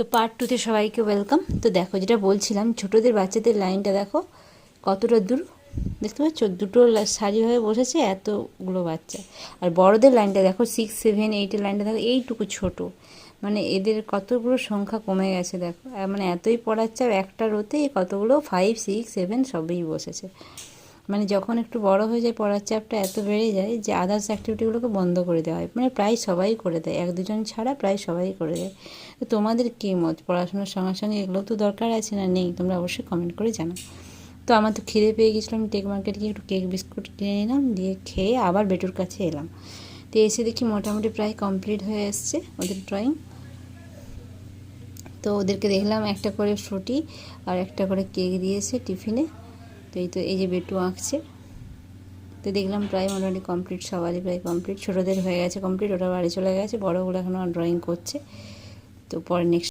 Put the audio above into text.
তো পার্ট টুতে সবাইকে ওয়েলকাম তো দেখো যেটা বলছিলাম, ছোটোদের বাচ্চাদের লাইনটা দেখো, কতটা দূর? দেখতে পাচ্ছ? দুটো সারি হয়ে বসেছে, এতগুলো বাচ্চা। আর বড়দের লাইনটা দেখো সিক্স সেভেন এইটের লাইনটা দেখো, এইটুকু ছোট। মানে এদের কতগুলো সংখ্যা কমে গেছে দেখো। মানে এতই পড়াচ্ছে, আর একটা রোতে কতগুলো? ফাইভ সিক্স সেভেন সবই বসেছে। মানে যখন একটু বড় হয়ে যায়, পড়ার চাপটা এত বেড়ে যায় যে আদার্স অ্যাক্টিভিটিগুলোকে বন্ধ করে দেওয়া হয়। মানে প্রায় সবাই করে দেয়। এক দুজন ছাড়া প্রায় সবাই করে দেয়। তো তোমাদের কী মত? পড়াশোনার সঙ্গে সঙ্গে এগুলো তো দরকার আছে না নেই? তোমরা অবশ্যই কমেন্ট করে জানাও। তো আমার তো খিদে পেয়ে গেছিলাম টেক মার্কেট গিয়ে একটু কেক বিস্কুট কিনে নিলাম, দিয়ে খেয়ে আবার বেটুর কাছে এলাম। তো এসে দেখি মোটামুটি প্রায় কমপ্লিট হয়ে এসছে ওদের ড্রয়িং তো ওদেরকে দেখলাম একটা করে ফ্রুটি আর একটা করে কেক দিয়েছে টিফিনে তো এই তো, এই যে বেটু আঁকছে। তো দেখলাম প্রায় মোটামুটি কমপ্লিট সবারই প্রায় কমপ্লিট ছোটোদের হয়ে গেছে কমপ্লিট ওরা বাড়ি চলে গেছে, বড়োগুলো এখনও ড্রয়িং করছে। তো পরে নেক্সট